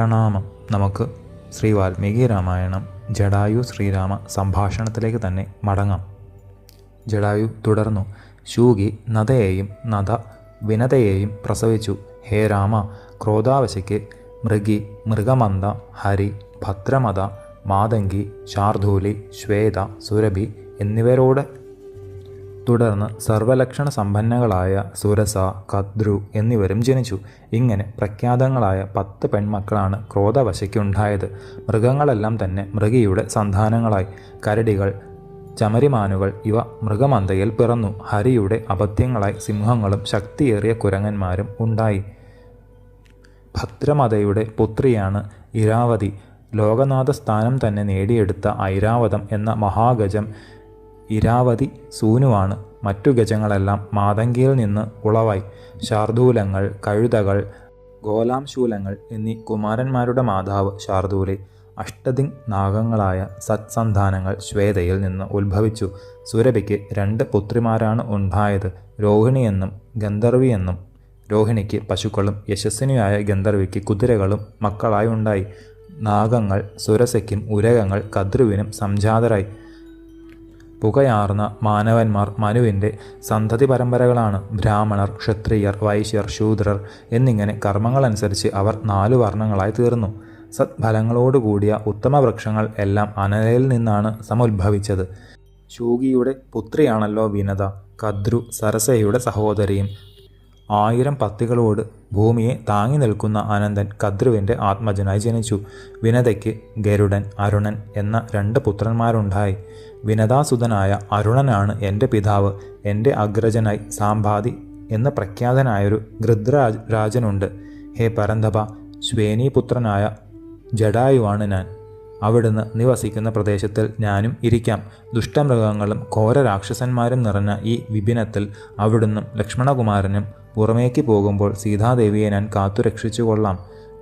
പ്രണാമം. നമുക്ക് ശ്രീ വാൽമീകി രാമായണം ജഡായു ശ്രീരാമ സംഭാഷണത്തിലേക്ക് തന്നെ മടങ്ങാം. ജഡായു തുടർന്നു ശൂകി നദയെയും നദ വിനതയെയും പ്രസവിച്ചു. ഹേ രാമ ക്രോധാവശയ്ക്ക് മൃഗി മൃഗമന്ദ ഹരി ഭദ്രമത മാതങ്കി ശാർദൂലി ശ്വേത സുരഭി എന്നിവരോട് തുടർന്ന് സർവലക്ഷണ സമ്പന്നകളായ സുരസ കദ്രു എന്നിവരും ജനിച്ചു. ഇങ്ങനെ പ്രഖ്യാതങ്ങളായ പത്ത് പെൺമക്കളാണ് ക്രോധവശയ്ക്കുണ്ടായത്. മൃഗങ്ങളെല്ലാം തന്നെ മൃഗിയുടെ സന്താനങ്ങളായി. കരടികൾ ചമരിമാനുകൾ ഇവ മൃഗമന്തയിൽ പിറന്നു. ഹരിയുടെ അപത്യങ്ങളായി സിംഹങ്ങളും ശക്തിയേറിയ കുരങ്ങന്മാരും ഉണ്ടായി. ഭദ്രമതയുടെ പുത്രിയാണ് ഇരാവതി. ലോകനാഥ സ്ഥാനം തന്നെ നേടിയെടുത്ത ഐരാവതം എന്ന മഹാഗജം ഇരാവതി സൂനുവാണ് മറ്റു ഗജങ്ങളെല്ലാം മാതങ്കിയിൽ നിന്ന് ഉളവായി. ശാർദൂലങ്ങൾ കഴുതകൾ ഗോലാംശൂലങ്ങൾ എന്നീ കുമാരന്മാരുടെ മാതാവ് ശാർദൂലെ അഷ്ടദിങ് നാഗങ്ങളായ സത്സന്താനങ്ങൾ ശ്വേതയിൽ നിന്ന് ഉത്ഭവിച്ചു. സുരഭിക്ക് രണ്ട് പുത്രിമാരാണ് ഉണ്ടായത്. രോഹിണിയെന്നും ഗന്ധർവിയെന്നും രോഹിണിക്ക് പശുക്കളും യശസ്വിനിയായ ഗന്ധർവിക്ക് കുതിരകളും മക്കളായി ഉണ്ടായി. നാഗങ്ങൾ സുരസയ്ക്കും ഉരകങ്ങൾ കദ്രുവിനും സംജാതരായി. പുകയാർന്ന മാനവന്മാർ മനുവിന്റെ സന്തതി പരമ്പരകളാണ് ബ്രാഹ്മണർ ക്ഷത്രിയർ വൈശ്യർ ശൂദ്രർ എന്നിങ്ങനെ കർമ്മങ്ങളനുസരിച്ച് അവർ നാലു വർണങ്ങളായി തീർന്നു. സത്ഫലങ്ങളോടുകൂടിയ ഉത്തമ വൃക്ഷങ്ങൾ എല്ലാം അനലയിൽ നിന്നാണ് സമുദ്ഭവിച്ചത് ശൂകിയുടെ പുത്രിയാണല്ലോ വിനത കദ്രു സരസയുടെ സഹോദരിയും. ആയിരം പത്തികളോട് ഭൂമിയെ താങ്ങി നിൽക്കുന്ന അനന്തൻ കദ്രുവിന്റെ ആത്മജനായി ജനിച്ചു. വിനതയ്ക്ക് ഗരുഡൻ അരുണൻ എന്ന രണ്ട് പുത്രന്മാരുണ്ടായി. വിനതാസുതനായ അരുണനാണ് എന്റെ പിതാവ്. എന്റെ അഗ്രജനായി സാമ്പാതി എന്ന പ്രഖ്യാതനായൊരു ഗൃദ്രാജ് രാജനുണ്ട്. ഹേ പരന്തപ ശ്വേനീപുത്രനായ ജഡായുവാണ് ഞാൻ. അവിടുന്ന് നിവസിക്കുന്ന പ്രദേശത്തിൽ ഞാനും ഇരിക്കാം. ദുഷ്ടമൃഗങ്ങളും ഘോര രാക്ഷസന്മാരും നിറഞ്ഞ ഈ വിപിനത്തിൽ അവിടുന്നും ലക്ഷ്മണകുമാരനും പുറമേക്ക് പോകുമ്പോൾ സീതാദേവിയെ ഞാൻ കാത്തുരക്ഷിച്ചു കൊള്ളാം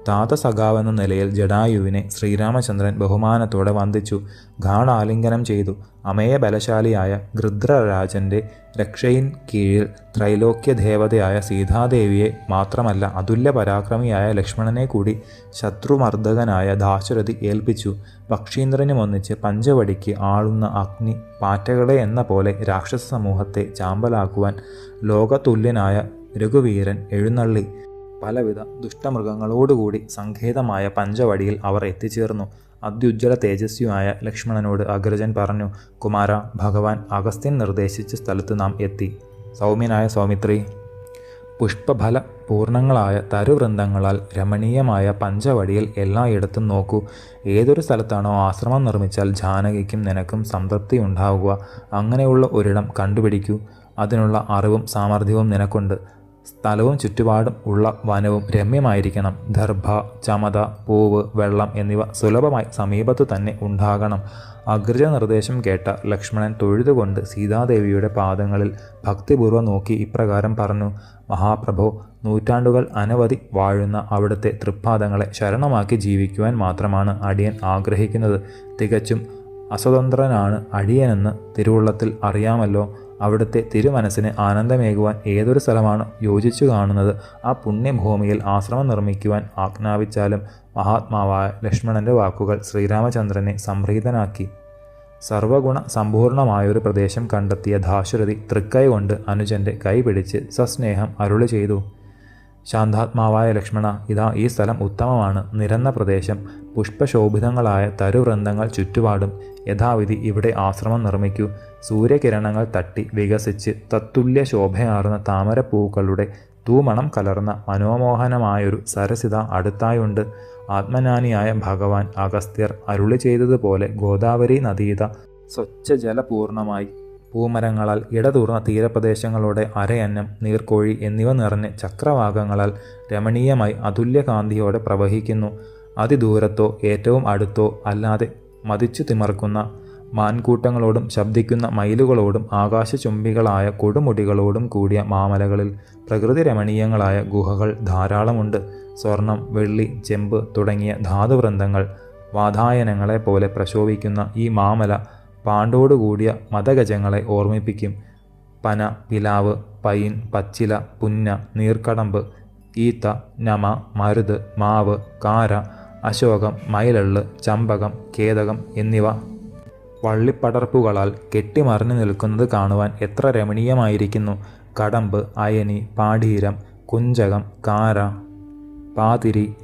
താതസഖാവെന്ന നിലയിൽ ജഡായുവിനെ ശ്രീരാമചന്ദ്രൻ ബഹുമാനത്തോടെ വന്ദിച്ചു. ഗാണാലിംഗനം ചെയ്തു. അമേയ ബലശാലിയായ ഗൃദ്രരാജന്റെ രക്ഷയിൻ കീഴിൽ ത്രൈലോക്യ ദേവതയായ സീതാദേവിയെ മാത്രമല്ല അതുല്യ പരാക്രമിയായ ലക്ഷ്മണനെ കൂടി ശത്രുമർദ്ദകനായ ദാശരഥി ഏൽപ്പിച്ചു. പക്ഷീന്ദ്രനുമൊന്നിച്ച് പഞ്ചവടിക്ക് ആളുന്ന അഗ്നി പാറ്റകളെ എന്ന പോലെ രാക്ഷസ സമൂഹത്തെ ചാമ്പലാക്കുവാൻ ലോകതുല്യനായ രഘുവീരൻ എഴുന്നള്ളി. പലവിധ ദുഷ്ടമൃഗങ്ങളോടുകൂടി സങ്കേതമായ പഞ്ചവടിയിൽ അവർ എത്തിച്ചേർന്നു. അത്യുജ്വല തേജസ്വിയായ ലക്ഷ്മണനോട് അഗ്രജൻ പറഞ്ഞു കുമാര ഭഗവാൻ അഗസ്ത്യൻ നിർദ്ദേശിച്ച സ്ഥലത്ത് നാം എത്തി. സൗമ്യനായ സൗമിത്രി പുഷ്പഫല പൂർണങ്ങളായ തരുവൃന്ദങ്ങളാൽ രമണീയമായ പഞ്ചവടിയിൽ എല്ലായിടത്തും നോക്കൂ. ഏതൊരു സ്ഥലത്താണോ ആശ്രമം നിർമ്മിച്ചാൽ ജാനകിക്കും നിനക്കും സംതൃപ്തി ഉണ്ടാവുക അങ്ങനെയുള്ള ഒരിടം കണ്ടുപിടിക്കൂ. അതിനുള്ള അറിവും സാമർഥ്യവും നിനക്കുണ്ട്. സ്ഥലവും ചുറ്റുപാടും ഉള്ള വനവും രമ്യമായിരിക്കണം. ദർഭ ചമത പൂവ് വെള്ളം എന്നിവ സുലഭമായി സമീപത്തു തന്നെ ഉണ്ടാകണം. അഗ്രജ നിർദ്ദേശം കേട്ട ലക്ഷ്മണൻ തൊഴുതുകൊണ്ട് സീതാദേവിയുടെ പാദങ്ങളിൽ ഭക്തിപൂർവം നോക്കി ഇപ്രകാരം പറഞ്ഞു മഹാപ്രഭോ നൂറ്റാണ്ടുകൾ അനവധി വാഴുന്ന അവിടുത്തെ തൃപ്പാദങ്ങളെ ശരണമാക്കി ജീവിക്കുവാൻ മാത്രമാണ് അടിയൻ ആഗ്രഹിക്കുന്നത്. തികച്ചും അസ്വതന്ത്രനാണ് അടിയനെന്ന് തിരുവുള്ളത്തിൽ അറിയാമല്ലോ. അവിടുത്തെ തിരുമനസ്സിന് ആനന്ദമേകുവാൻ ഏതൊരു സ്ഥലമാണ് യോജിച്ചു കാണുന്നത്? ആ പുണ്യഭൂമിയിൽ ആശ്രമം നിർമ്മിക്കുവാൻ ആജ്ഞാപിച്ചാലും മഹാത്മാവായ ലക്ഷ്മണന്റെ വാക്കുകൾ ശ്രീരാമചന്ദ്രനെ സംപ്രീതനാക്കി. സർവഗുണ സമ്പൂർണമായൊരു പ്രദേശം കണ്ടെത്തിയ ദാശരഥി തൃക്കൈ കൊണ്ട് അനുജന്റെ കൈ പിടിച്ച് സസ്നേഹം അരുളി ചെയ്തു. ശാന്താത്മാവായ ലക്ഷ്മണ ഇതാ ഈ സ്ഥലം ഉത്തമമാണ്. നിരന്ന പ്രദേശം പുഷ്പശോഭിതങ്ങളായ തരുവൃന്ദങ്ങൾ ചുറ്റുപാടും യഥാവിധി ഇവിടെ ആശ്രമം നിർമ്മിക്കൂ. സൂര്യകിരണങ്ങൾ തട്ടി വികസിച്ച് തത്തുല്യ ശോഭയാർന്ന താമരപ്പൂക്കളുടെ തൂമണം കലർന്ന മനോമോഹനമായൊരു സരസിത അടുത്തായുണ്ട്. ആത്മജ്ഞാനിയായ ഭഗവാൻ അഗസ്ത്യർ അരുളി ചെയ്തതുപോലെ ഗോദാവരി നദീത സ്വച്ഛജലപൂർണമായി പൂമരങ്ങളാൽ ഇടതൂർന്ന തീരപ്രദേശങ്ങളുടെ അരയന്നം നീർക്കോഴി എന്നിവ നിറഞ്ഞ് ചക്രവാകങ്ങളാൽ രമണീയമായി അതുല്യകാന്തിയോടെ പ്രവഹിക്കുന്നു. അതിദൂരത്തോ ഏറ്റവും അടുത്തോ അല്ലാതെ മതിച്ചു തിമർക്കുന്ന മാൻകൂട്ടങ്ങളോടും ശബ്ദിക്കുന്ന മയിലുകളോടും ആകാശചുംബികളായ കൊടുമുടികളോടും കൂടിയ മാമലകളിൽ പ്രകൃതി രമണീയങ്ങളായ ഗുഹകൾ ധാരാളമുണ്ട്. സ്വർണം വെള്ളി ചെമ്പ് തുടങ്ങിയ ധാതുവൃന്ദങ്ങൾ വാതായനങ്ങളെ പോലെ പ്രശോഭിക്കുന്ന ഈ മാമല പാണ്ടോടുകൂടിയ മതഗജങ്ങളെ ഓർമ്മിപ്പിക്കും. പന പിലാവ് പൈൻ പച്ചില പുന്ന നീർക്കടമ്പ് ഈത്ത നമ മരുത് മാവ് കാര അശോകം മയിലള്ള് ചമ്പകം കേതകം എന്നിവ വള്ളിപ്പടർപ്പുകളാൽ കെട്ടിമറിഞ്ഞു നിൽക്കുന്നത് കാണുവാൻ എത്ര രമണീയമായിരിക്കുന്നു. കടമ്പ് അയനി പാടീരം കുഞ്ചകം കാര പാതിരി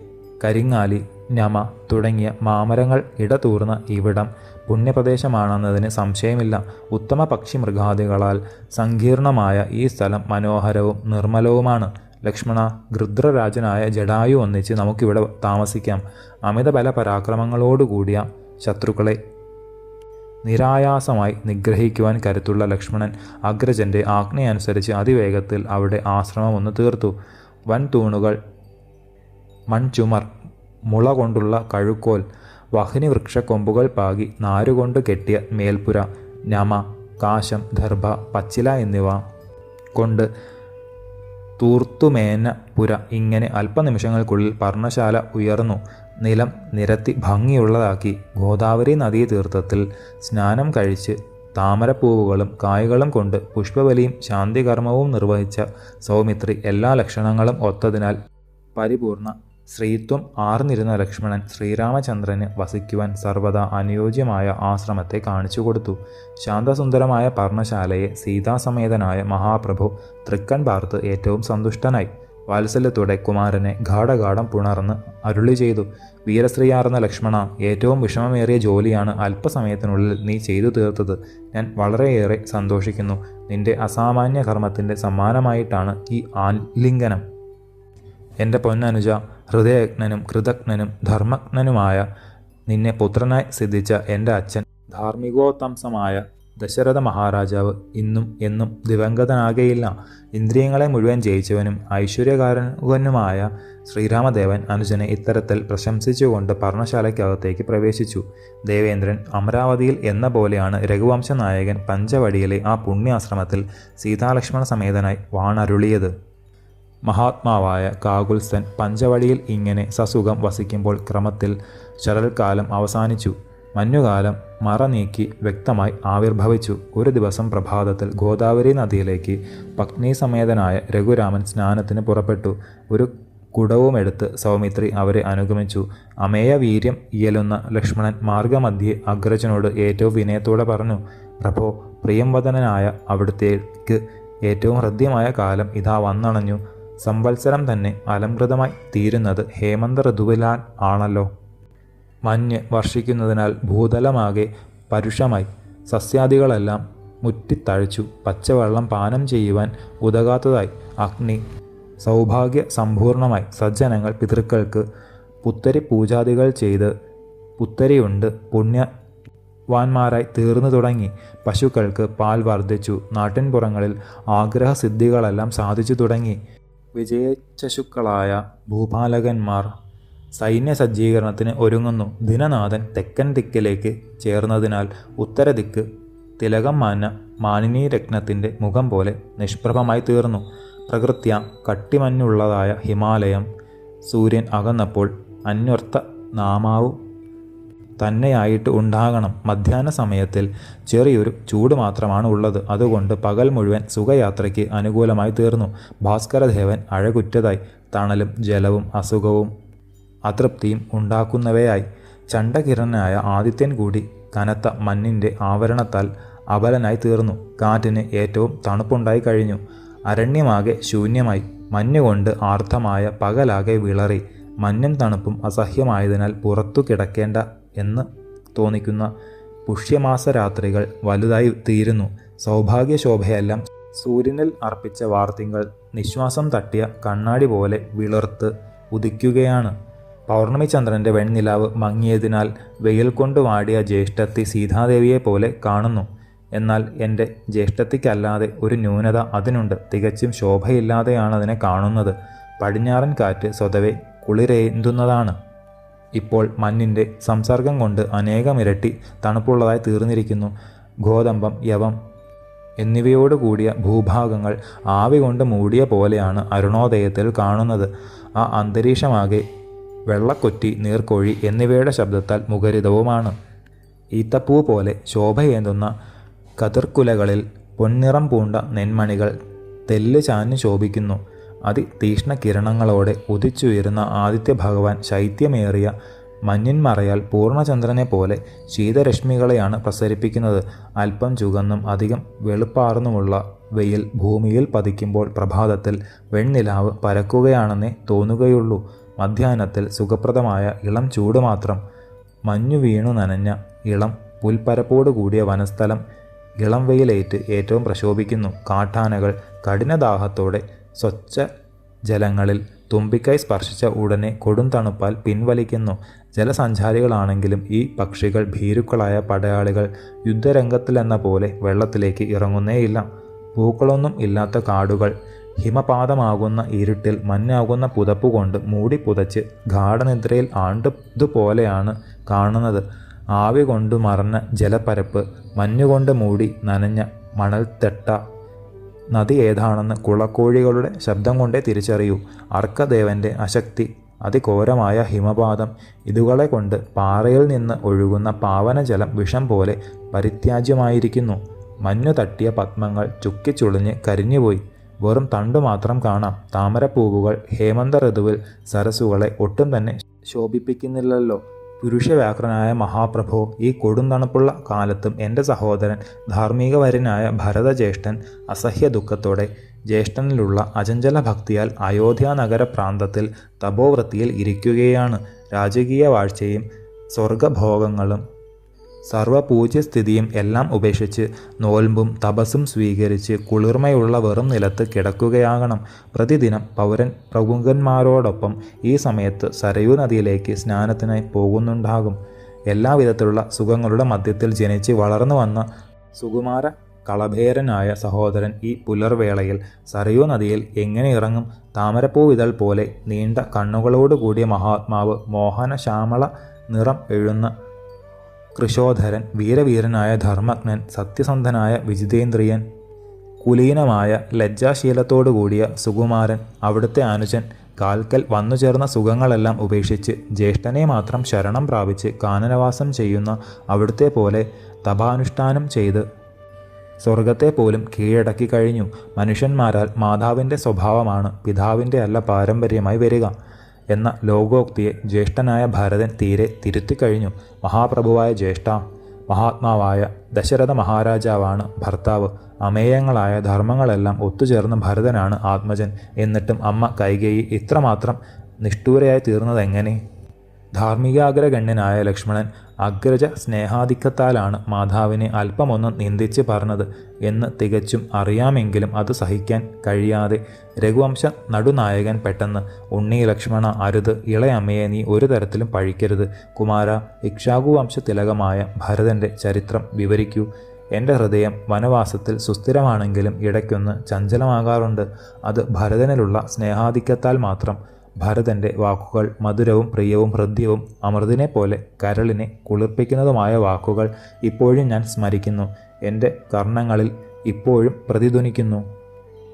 കരിങ്ങാലി ഞമ തുടങ്ങിയ മാമരങ്ങൾ ഇടതൂർന്ന ഇവിടം പുണ്യപ്രദേശമാണെന്നതിന് സംശയമില്ല. ഉത്തമ പക്ഷി മൃഗാദികളാൽ സങ്കീർണമായ ഈ സ്ഥലം മനോഹരവും നിർമ്മലവുമാണ്. ലക്ഷ്മണ ഗൃദ്രരാജനായ ജഡായു ഒന്നിച്ച് നമുക്കിവിടെ താമസിക്കാം. അമിതബല പരാക്രമങ്ങളോടുകൂടിയ ശത്രുക്കളെ നിരായാസമായി നിഗ്രഹിക്കുവാൻ കരുത്തുള്ള ലക്ഷ്മണൻ അഗ്രജന്റെ ആജ്ഞയനുസരിച്ച് അതിവേഗത്തിൽ അവിടെ ആശ്രമം ഒന്ന് തീർത്തു. വൻ തൂണുകൾ മൺചുമർ മുള കൊണ്ടുള്ള കഴുക്കോൽ വഹിനി വൃക്ഷക്കൊമ്പുകൾ പാകി നാരുകൊണ്ട് കെട്ടിയ മേൽപ്പുര ഞമ കാശം ദർഭ പച്ചില എന്നിവ കൊണ്ട് തൂർത്തുമേന പുര ഇങ്ങനെ അല്പനിമിഷങ്ങൾക്കുള്ളിൽ പർണശാല ഉയർന്നു. നിലം നിരത്തി ഭംഗിയുള്ളതാക്കി ഗോദാവരി നദീതീർത്ഥത്തിൽ സ്നാനം കഴിച്ച് താമരപ്പൂവുകളും കായകളും കൊണ്ട് പുഷ്പബലിയും ശാന്തികർമ്മവും നിർവഹിച്ച സൗമിത്രി എല്ലാ ലക്ഷണങ്ങളും ഒത്തതിനാൽ പരിപൂർണ ശ്രീത്വം ആർന്നിരുന്ന ലക്ഷ്മണൻ ശ്രീരാമചന്ദ്രന് വസിക്കുവാൻ സർവതാ അനുയോജ്യമായ ആശ്രമത്തെ കാണിച്ചു കൊടുത്തു. ശാന്തസുന്ദരമായ പർണശാലയെ സീതാസമേതനായ മഹാപ്രഭു തൃക്കൺ പാർത്ത് ഏറ്റവും സന്തുഷ്ടനായി. വാത്സല്യത്തോടെ കുമാരനെ ഗാഠഗാഠം പുണർന്ന് അരുളി ചെയ്തു. വീരശ്രീയാർന്ന ലക്ഷ്മണ ഏറ്റവും വിഷമമേറിയ ജോലിയാണ് അല്പസമയത്തിനുള്ളിൽ നീ ചെയ്തു തീർത്തത്. ഞാൻ വളരെയേറെ സന്തോഷിക്കുന്നു. നിന്റെ അസാമാന്യ കർമ്മത്തിന്റെ സമ്മാനമായിട്ടാണ് ഈ ആലിംഗനം. എന്റെ പൊന്നനുജ ഹൃദയജ്ഞനും കൃതജ്ഞനും ധർമ്മജ്ഞനുമായ നിന്നെ പുത്രനായി സിദ്ധിച്ച എന്റെ അച്ഛൻ ധാർമ്മികോത്തംസമായ ദശരഥ മഹാരാജാവ് ഇന്നും എന്നും ദിവംഗതനാകയില്ല ഇന്ദ്രിയങ്ങളെ മുഴുവൻ ജയിച്ചവനും ഐശ്വര്യകാരനുമായ ശ്രീരാമദേവൻ അനുജനെ ഇത്തരത്തിൽ പ്രശംസിച്ചുകൊണ്ട് പർണശാലയ്ക്കകത്തേക്ക് പ്രവേശിച്ചു. ദേവേന്ദ്രൻ അമരാവതിയിൽ എന്ന പോലെയാണ് രഘുവംശ നായകൻ പഞ്ചവടിയിലെ ആ പുണ്യാശ്രമത്തിൽ സീതാലക്ഷ്മണ സമേതനായി വാണരുളിയത്. മഹാത്മാവായ കാകുൽസൻ പഞ്ചവടിയിൽ ഇങ്ങനെ സസുഖം വസിക്കുമ്പോൾ ക്രമത്തിൽ ശരൽക്കാലം അവസാനിച്ചു. മഞ്ഞുകാലം മറ നീക്കി വ്യക്തമായി ആവിർഭവിച്ചു. ഒരു ദിവസം പ്രഭാതത്തിൽ ഗോദാവരി നദിയിലേക്ക് പത്നീസമേതനായ രഘുരാമൻ സ്നാനത്തിന് പുറപ്പെട്ടു. ഒരു കുടവുമെടുത്ത് സൗമിത്രി അവരെ അനുഗമിച്ചു. അമേയ വീര്യം ഇയലുന്ന ലക്ഷ്മണൻ മാർഗമധ്യേ അഗ്രജനോട് ഏറ്റവും വിനയത്തോടെ പറഞ്ഞു പ്രഭോ പ്രിയംവദനായ അവിടുത്തേക്ക് ഏറ്റവും ഹൃദ്യമായ കാലം ഇതാ വന്നണഞ്ഞു. സംവത്സരം തന്നെ അലംകൃതമായി തീരുന്നത് ഹേമന്ത ഋതുവിലാൽ ആണല്ലോ. മഞ്ഞ് വർഷിക്കുന്നതിനാൽ ഭൂതലമാകെ പരുഷമായി. സസ്യാദികളെല്ലാം മുറ്റിത്തഴച്ചു പച്ചവെള്ളം പാനം ചെയ്യുവാൻ ഉതകാത്തതായി. അഗ്നി സൗഭാഗ്യ സമ്പൂർണമായി. സജ്ജനങ്ങൾ പിതൃക്കൾക്ക് പുത്തരി പൂജാദികൾ ചെയ്ത് പുത്തരിയുണ്ട് പുണ്യവാന്മാരായി തീർന്നു തുടങ്ങി. പശുക്കൾക്ക് പാൽ വർദ്ധിച്ചു. നാട്ടിൻപുറങ്ങളിൽ ആഗ്രഹസിദ്ധികളെല്ലാം സാധിച്ചു തുടങ്ങി. വിജയചശുക്കളായ ഭൂപാലകന്മാർ സൈന്യ സജ്ജീകരണത്തിന് ഒരുങ്ങുന്നു. ദിനനാഥൻ തെക്കൻ ദിക്കിലേക്ക് ചേർന്നതിനാൽ ഉത്തര ദിക്ക് തിലകം മാന മാനിനി രത്നത്തിന്റെ മുഖം പോലെ നിഷ്പ്രഭമായി തീർന്നു. പ്രകൃത്യ കട്ടിമഞ്ഞുള്ളതായ ഹിമാലയം സൂര്യൻ അകന്നപ്പോൾ അന്വർത്ഥ നാമാവു തന്നെയായിട്ട് ഉണ്ടാകണം. മധ്യാഹ്ന സമയത്തിൽ ചെറിയൊരു ചൂട് മാത്രമാണ് ഉള്ളത്. അതുകൊണ്ട് പകൽ മുഴുവൻ സുഖയാത്രയ്ക്ക് അനുകൂലമായി തീർന്നു. ഭാസ്കരദേവൻ അഴകുറ്റതായി. തണലും ജലവും അസുഖവും അതൃപ്തിയും ഉണ്ടാക്കുന്നവയായി. ചണ്ടകിരണനായ ആദിത്യൻ കൂടി കനത്ത മഞ്ഞിന്റെ ആവരണത്താൽ അബലനായി തീർന്നു. കാറ്റിന് ഏറ്റവും തണുപ്പുണ്ടായി കഴിഞ്ഞു. അരണ്യമാകെ ശൂന്യമായി. മഞ്ഞുകൊണ്ട് ആർദ്ധമായ പകലാകെ വിളറി. മഞ്ഞും തണുപ്പും അസഹ്യമായതിനാൽ പുറത്തു കിടക്കേണ്ട എന്ന് തോന്നിക്കുന്ന പുഷ്യമാസ രാത്രികൾ വലുതായി തീരുന്നു. സൗഭാഗ്യശോഭയെല്ലാം സൂര്യനിൽ അർപ്പിച്ച വാർത്തിങ്ങൾ നിശ്വാസം തട്ടിയ കണ്ണാടി പോലെ വിളർത്ത് ഉദിക്കുകയാണ്. പൗർണമി ചന്ദ്രന്റെ വെണ്ണിലാവ് മങ്ങിയതിനാൽ വെയിൽ കൊണ്ട് വാടിയ ജ്യേഷ്ഠത്തി സീതാദേവിയെ പോലെ കാണുന്നു. എന്നാൽ എന്റെ ജ്യേഷ്ഠത്തിക്കല്ലാതെ ഒരു ന്യൂനത അതിനുണ്ട്. തികച്ചും ശോഭയില്ലാതെയാണ് അതിനെ കാണുന്നത്. പടിഞ്ഞാറൻ കാറ്റ് സ്വതവേ കുളിരേന്തുന്നതാണ്. ഇപ്പോൾ മഞ്ഞിന്റെ സംസർഗം കൊണ്ട് അനേകമിരട്ടി തണുപ്പുള്ളതായി തീർന്നിരിക്കുന്നു. ഗോതമ്പം യവം എന്നിവയോട് കൂടിയ ഭൂഭാഗങ്ങൾ ആവി കൊണ്ട് മൂടിയ പോലെയാണ് അരുണോദയത്തിൽ കാണുന്നത്. ആ അന്തരീക്ഷമാകെ വെള്ളക്കൊറ്റി നീർക്കോഴി എന്നിവയുടെ ശബ്ദത്താൽ മുഖരിതവുമാണ്. ഈത്തപ്പൂ പോലെ ശോഭയേന്തുന്ന കതിർക്കുലകളിൽ പൊന്നിറം പൂണ്ട നെന്മണികൾ തെല്ല് ചാഞ്ഞു ശോഭിക്കുന്നു. അതിതീക്ഷ്ണ കിരണങ്ങളോടെ ഉദിച്ചുയരുന്ന ആദിത്യ ഭഗവാൻ ശൈത്യമേറിയ മഞ്ഞിന്മറയാൽ പൂർണചന്ദ്രനെ പോലെ ശീതരശ്മികളെയാണ് പ്രസരിപ്പിക്കുന്നത്. അല്പം ചുകന്നും അധികം വെളുപ്പാർന്നുമുള്ള വെയിൽ ഭൂമിയിൽ പതിക്കുമ്പോൾ പ്രഭാതത്തിൽ വെണ്ണിലാവ് പരക്കുകയാണെന്നേ തോന്നുകയുള്ളൂ. മധ്യാഹ്നത്തിൽ സുഖപ്രദമായ ഇളം ചൂട് മാത്രം. മഞ്ഞു വീണു നനഞ്ഞ ഇളം പുൽപ്പരപ്പോട് കൂടിയ വനസ്ഥലം ഇളം വെയിലേറ്റ് ഏറ്റവും പ്രശോഭിക്കുന്നു. കാട്ടാനകൾ കഠിനദാഹത്തോടെ സ്വച്ഛ ജലങ്ങളിൽ തുമ്പിക്കൈ സ്പർശിച്ച ഉടനെ കൊടും തണുപ്പാൽ പിൻവലിക്കുന്നു. ജലസഞ്ചാരികളാണെങ്കിലും ഈ പക്ഷികൾ ഭീരുക്കളായ പടയാളികൾ യുദ്ധരംഗത്തിലെന്ന പോലെ വെള്ളത്തിലേക്ക് ഇറങ്ങുന്നേയില്ല. പൂക്കളൊന്നും ഇല്ലാത്ത കാടുകൾ ഹിമപാതമാകുന്ന ഇരുട്ടിൽ മഞ്ഞാകുന്ന പുതപ്പുകൊണ്ട് മൂടി പുതച്ച് ഗാഠനിദ്രയിൽ ആണ്ടതുപോലെയാണ് കാണുന്നത്. ആവി കൊണ്ട് മറഞ്ഞ ജലപ്പരപ്പ് മഞ്ഞുകൊണ്ട് മൂടി നനഞ്ഞ മണൽത്തെട്ട നദി ഏതാണെന്ന് കുളക്കോഴികളുടെ ശബ്ദം കൊണ്ടേ തിരിച്ചറിയൂ. അർക്കദേവന്റെ അശക്തി അതിഘോരമായ ഹിമപാതം ഇതുകളെ കൊണ്ട് പാറയിൽ നിന്ന് ഒഴുകുന്ന പാവനജലം വിഷം പോലെ പരിത്യാജ്യമായിരിക്കുന്നു. മഞ്ഞു തട്ടിയ പത്മങ്ങൾ ചുക്കിച്ചുളിഞ്ഞ് കരിഞ്ഞുപോയി. വെറും തണ്ടു മാത്രം കാണാം. താമരപ്പൂവുകൾ ഹേമന്ത ഋതുവിൽ സരസുകളെ ഒട്ടും തന്നെ ശോഭിപ്പിക്കുന്നില്ലല്ലോ. പുരുഷവ്യാക്രനായ മഹാപ്രഭോ ഈ കൊടും തണുപ്പുള്ള കാലത്തും എന്റെ സഹോദരൻ ധാർമ്മികവരനായ ഭരതജ്യേഷ്ഠൻ അസഹ്യ ദുഃഖത്തോടെ ജ്യേഷ്ഠനിലുള്ള അചഞ്ചല ഭക്തിയാൽ അയോധ്യ നഗര പ്രാന്തത്തിൽ തപോവൃത്തിയിൽ ഇരിക്കുകയാണ്. രാജകീയ വാഴ്ചയും സ്വർഗഭോഗങ്ങളും സർവപൂജ്യസ്ഥിതിയും എല്ലാം ഉപേക്ഷിച്ച് നോൽമ്പും തപസ്സും സ്വീകരിച്ച് കുളിർമയുള്ള വെറും നിലത്ത് കിടക്കുകയാകണം. പ്രതിദിനം പൗരൻ പ്രമുഖന്മാരോടൊപ്പം ഈ സമയത്ത് സരയൂ നദിയിലേക്ക് സ്നാനത്തിനായി പോകുന്നുണ്ടാകും. എല്ലാവിധത്തിലുള്ള സുഖങ്ങളുടെ മധ്യത്തിൽ ജനിച്ച് വളർന്നു വന്ന സുകുമാര കളഭേരനായ സഹോദരൻ ഈ പുലർവേളയിൽ സരയൂ നദിയിൽ എങ്ങനെ ഇറങ്ങും? താമരപ്പൂവിതൾ പോലെ നീണ്ട കണ്ണുകളോടുകൂടിയ മഹാത്മാവ് മോഹന ശ്യാമള നിറം എഴുന്ന കൃശോധരൻ വീരവീരനായ ധർമ്മജ്ഞൻ സത്യസന്ധനായ വിജിതേന്ദ്രിയൻ കുലീനമായ ലജ്ജാശീലത്തോടുകൂടിയ സുകുമാരൻ അവിടുത്തെ അനുജൻ കാൽക്കൽ വന്നുചേർന്ന സുഖങ്ങളെല്ലാം ഉപേക്ഷിച്ച് ജ്യേഷ്ഠനെ മാത്രം ശരണം പ്രാപിച്ച് കാനനവാസം ചെയ്യുന്ന അവിടുത്തെ പോലെ തപാനുഷ്ഠാനം ചെയ്ത് സ്വർഗത്തെ പോലും കീഴടക്കി കഴിഞ്ഞു. മനുഷ്യന്മാരാൽ മാതാവിന്റെ സ്വഭാവമാണ് പിതാവിന്റെ അല്ല പാരമ്പര്യമായി വരിക. എന്ന ലോകോക്തിയെ ജ്യേഷ്ഠനായ ഭരതൻ തീരെ തിരുത്തിക്കഴിഞ്ഞു. മഹാപ്രഭുവായ ജ്യേഷ്ഠ മഹാത്മാവായ ദശരഥ മഹാരാജാവാണ് ഭർത്താവ്. അമേയങ്ങളായ ധർമ്മങ്ങളെല്ലാം ഒത്തുചേർന്ന ഭരതനാണ് ആത്മജൻ. എന്നിട്ടും അമ്മ കൈകേയി ഇത്രമാത്രം നിഷ്ഠൂരയായി തീർന്നതെങ്ങനെ? ധാർമ്മികാഗ്രഗണ്യനായ ലക്ഷ്മണൻ അഗ്രജ സ്നേഹാധിക്യത്താലാണ് മാതാവിനെ അല്പമൊന്ന് നിന്ദിച്ച് പറഞ്ഞത് എന്ന് തികച്ചും അറിയാമെങ്കിലും അത് സഹിക്കാൻ കഴിയാതെ രഘുവംശ നടുനായകൻ പെട്ടെന്ന് ഉണ്ണി ലക്ഷ്മണ അരുത് ഇളയമ്മയെ നീ ഒരു തരത്തിലും പഴിക്കരുത്. കുമാര ഇക്ഷാകുവംശ തിലകമായ ഭരതന്റെ ചരിത്രം വിവരിക്കൂ. എന്റെ ഹൃദയം വനവാസത്തിൽ സുസ്ഥിരമാണെങ്കിലും ഇടയ്ക്കൊന്ന് ചഞ്ചലമാകാറുണ്ട്. അത് ഭരതനിലുള്ള സ്നേഹാധിക്യത്താൽ മാത്രം ഭരതന്റെ വാക്കുകൾ മധുരവും പ്രിയവും ഹൃദ്യവും അമൃതിനെ പോലെ കരളിനെ കുളിർപ്പിക്കുന്നതുമായ വാക്കുകൾ ഇപ്പോഴും ഞാൻ സ്മരിക്കുന്നു. എന്റെ കർണങ്ങളിൽ ഇപ്പോഴും പ്രതിധ്വനിക്കുന്നു.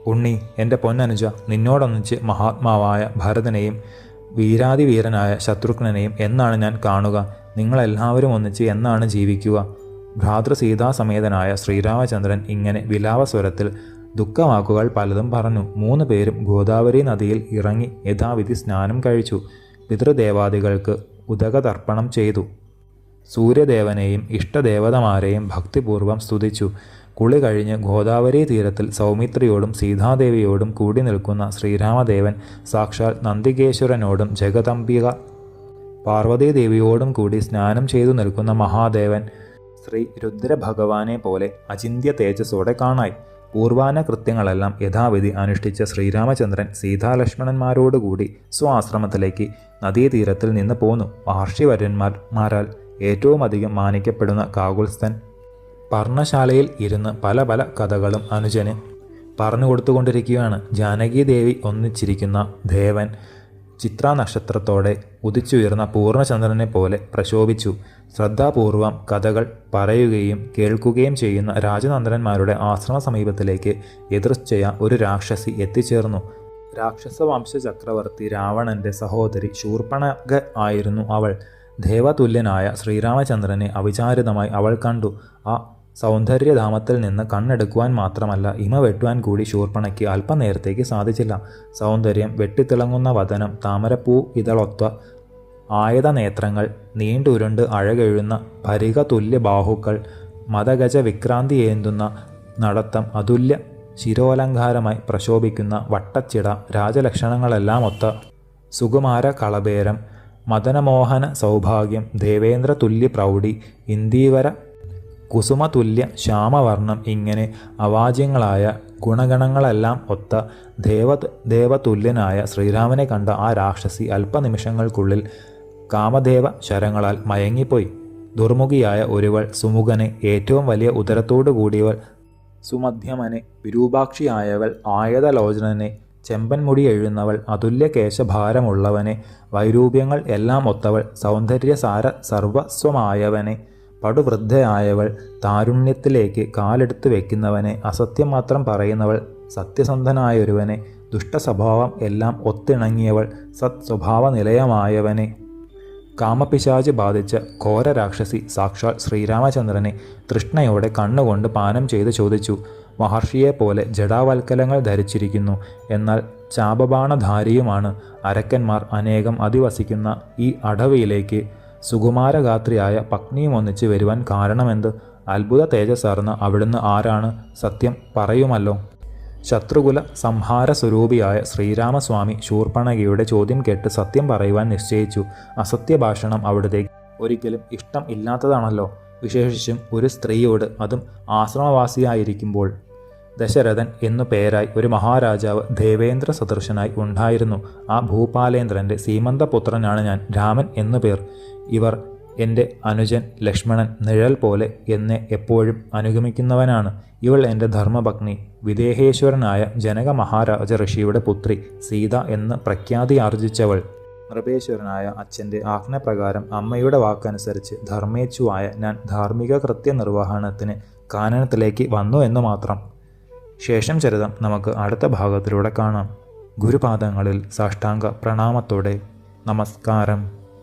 ഉണ്ണി എന്റെ പൊന്നനുജ നിന്നോടൊന്നിച്ച് മഹാത്മാവായ ഭരതനെയും വീരാതിവീരനായ ശത്രുഘ്നെയും എന്നാണ് ഞാൻ കാണുക. നിങ്ങളെല്ലാവരും ഒന്നിച്ച് എന്നാണ് ജീവിക്കുക? ഭ്രാതൃസീതാസമേതനായ ശ്രീരാമചന്ദ്രൻ ഇങ്ങനെ വിലാപസ്വരത്തിൽ ദുഃഖവാക്കുകൾ പലതും പറഞ്ഞു. മൂന്ന് പേരും ഗോദാവരി നദിയിൽ ഇറങ്ങി യഥാവിധി സ്നാനം കഴിച്ചു. പിതൃദേവാദികൾക്ക് ഉദകതർപ്പണം ചെയ്തു. സൂര്യദേവനെയും ഇഷ്ടദേവതമാരെയും ഭക്തിപൂർവം സ്തുതിച്ചു. കുളി കഴിഞ്ഞ് ഗോദാവരി തീരത്തിൽ സൗമിത്രിയോടും സീതാദേവിയോടും കൂടി നിൽക്കുന്ന ശ്രീരാമദേവൻ സാക്ഷാൽ നന്ദികേശ്വരനോടും ജഗദംബിക പാർവതീദേവിയോടും കൂടി സ്നാനം ചെയ്തു നിൽക്കുന്ന മഹാദേവൻ ശ്രീ രുദ്രഭഗവാനെ പോലെ അചിന്ത്യ തേജസ്സോടെ കാണായി. പൂർവാന കൃത്യങ്ങളെല്ലാം യഥാവിധി അനുഷ്ഠിച്ച ശ്രീരാമചന്ദ്രൻ സീതാലക്ഷ്മണന്മാരോടുകൂടി സ്വാശ്രമത്തിലേക്ക് നദീതീരത്തിൽ നിന്ന് പോന്നു. മഹർഷിവര്യന്മാർ മാരാൽ ഏറ്റവും അധികം മാനിക്കപ്പെടുന്ന കാകുൽസ്ഥൻ പർണശാലയിൽ ഇരുന്ന് പല പല കഥകളും അനുജന് പറഞ്ഞു കൊടുത്തുകൊണ്ടിരിക്കുകയാണ്. ജാനകീദേവി ഒന്നിച്ചിരിക്കുന്ന ദേവൻ ചിത്ര നക്ഷത്രത്തോടെ ഉദിച്ചുയർന്ന പൂർണചന്ദ്രനെ പോലെ പ്രശോഭിച്ചു. ശ്രദ്ധാപൂർവം കഥകൾ പറയുകയും കേൾക്കുകയും ചെയ്യുന്ന രാജതന്ത്രന്മാരുടെ ആശ്രമ സമീപത്തിലേക്ക് എതിർച്ചയ ഒരു രാക്ഷസി എത്തിച്ചേർന്നു. രാക്ഷസവംശ ചക്രവർത്തി രാവണന്റെ സഹോദരി ശൂർപ്പണക ആയിരുന്നു അവൾ. ദേവതുല്യനായ ശ്രീരാമചന്ദ്രനെ അവിചാരിതമായി അവൾ കണ്ടു. ആ സൗന്ദര്യധാമത്തിൽ നിന്ന് കണ്ണെടുക്കുവാൻ മാത്രമല്ല ഇമ വെട്ടുവാൻ കൂടി ശൂർപ്പണയ്ക്ക് അല്പനേരത്തേക്ക് സാധിച്ചില്ല. സൗന്ദര്യം വെട്ടിത്തിളങ്ങുന്ന വതനം താമരപ്പൂ ഇതളൊത്ത ആയത നേത്രങ്ങൾ നീണ്ടുരുണ്ട് അഴകെഴുന്ന ഭരിക തുല്യ ബാഹുക്കൾ മതഗജ വിക്രാന്തി ഏന്തുന്ന നടത്തം അതുല്യ ശിരോലങ്കാരമായി പ്രശോഭിക്കുന്ന വട്ടച്ചിട രാജലക്ഷണങ്ങളെല്ലാം ഒത്ത സുകുമാര കളഭേരം മദനമോഹന സൗഭാഗ്യം ദേവേന്ദ്ര തുല്യ പ്രൗഢി ഇന്ദീവര കുസുമതുല്യ ശ്യാമവർണം ഇങ്ങനെ അവാജ്യങ്ങളായ ഗുണഗണങ്ങളെല്ലാം ഒത്ത ദേവ ദേവതുല്യനായ ശ്രീരാമനെ കണ്ട ആ രാക്ഷസി അല്പനിമിഷങ്ങൾക്കുള്ളിൽ കാമദേവ ശരങ്ങളാൽ മയങ്ങിപ്പോയി. ദുർമുഖിയായ ഒരുവൾ സുമുഖനെ ഏറ്റവും വലിയ ഉദരത്തോടു കൂടിയവൾ സുമധ്യമനെ വിരൂപാക്ഷിയായവൾ ആയതലോചനനെ ചെമ്പൻമുടി എഴുന്നവൾ അതുല്യ കേശഭാരമുള്ളവനെ വൈരൂപ്യങ്ങൾ എല്ലാം ഒത്തവൾ സൗന്ദര്യസാര സർവസ്വമായവനെ പടുവൃദ്ധയായവൾ താരുണ്യത്തിലേക്ക് കാലെടുത്ത് വയ്ക്കുന്നവനെ അസത്യം മാത്രം പറയുന്നവൾ സത്യസന്ധനായൊരുവനെ ദുഷ്ടസ്വഭാവം എല്ലാം ഒത്തിണങ്ങിയവൾ സത് സ്വഭാവ നിലയമായവനെ കാമപിശാജ് ബാധിച്ച ഘോര രാക്ഷസി സാക്ഷാൽ ശ്രീരാമചന്ദ്രനെ തൃഷ്ണയോടെ കണ്ണുകൊണ്ട് പാനം ചെയ്ത് ചോദിച്ചു മഹർഷിയെപ്പോലെ ജടാവൽക്കലങ്ങൾ ധരിച്ചിരിക്കുന്നു എന്നാൽ ചാപബാണധാരിയുമാണ് അരക്കന്മാർ അനേകം അധിവസിക്കുന്ന ഈ അടവിയിലേക്ക് സുകുമാരഗാത്രിയായ പത്നിയും ഒന്നിച്ച് വരുവാൻ കാരണമെന്ത്? അത്ഭുത തേജസ്സാർന്ന അവിടുന്ന് ആരാണ്? സത്യം പറയുമല്ലോ. ശത്രുകുല സംഹാര സ്വരൂപിയായ ശ്രീരാമസ്വാമി ശൂർപ്പണകയുടെ ചോദ്യം കേട്ട് സത്യം പറയുവാൻ നിശ്ചയിച്ചു. അസത്യഭാഷണം അവിടുത്തെ ഒരിക്കലും ഇഷ്ടം ഇല്ലാത്തതാണല്ലോ. വിശേഷിച്ചും ഒരു സ്ത്രീയോട് അതും ആശ്രമവാസിയായിരിക്കുമ്പോൾ. ദശരഥൻ എന്നു പേരായി ഒരു മഹാരാജാവ് ദേവേന്ദ്ര സദൃശനായി ഉണ്ടായിരുന്നു. ആ ഭൂപാലേന്ദ്രന്റെ സീമന്തപുത്രനാണ് ഞാൻ രാമൻ എന്നു പേർ. ഇവർ എന്റെ അനുജൻ ലക്ഷ്മണൻ നിഴൽ പോലെ എന്നെ എപ്പോഴും അനുഗമിക്കുന്നവനാണ്. ഇവൾ എന്റെ ധർമ്മപത്നി വിദേഹേശ്വരനായ ജനക മഹാരാജ ഋഷിയുടെ പുത്രി സീത എന്ന് പ്രഖ്യാതി ആർജിച്ചവൾ. നൃപേശ്വരനായ അച്ഛന്റെ ആജ്ഞപ്രകാരം അമ്മയുടെ വാക്കനുസരിച്ച് ധർമ്മേച്ഛുവായ ഞാൻ ധാർമ്മിക കൃത്യനിർവഹണത്തിന് കാനനത്തിലേക്ക് വന്നു എന്ന് മാത്രം. ശേഷം ചരിതം നമുക്ക് അടുത്ത ഭാഗത്തിലൂടെ കാണാം. ഗുരുപാദങ്ങളിൽ സാഷ്ടാംഗ പ്രണാമത്തോടെ നമസ്കാരം.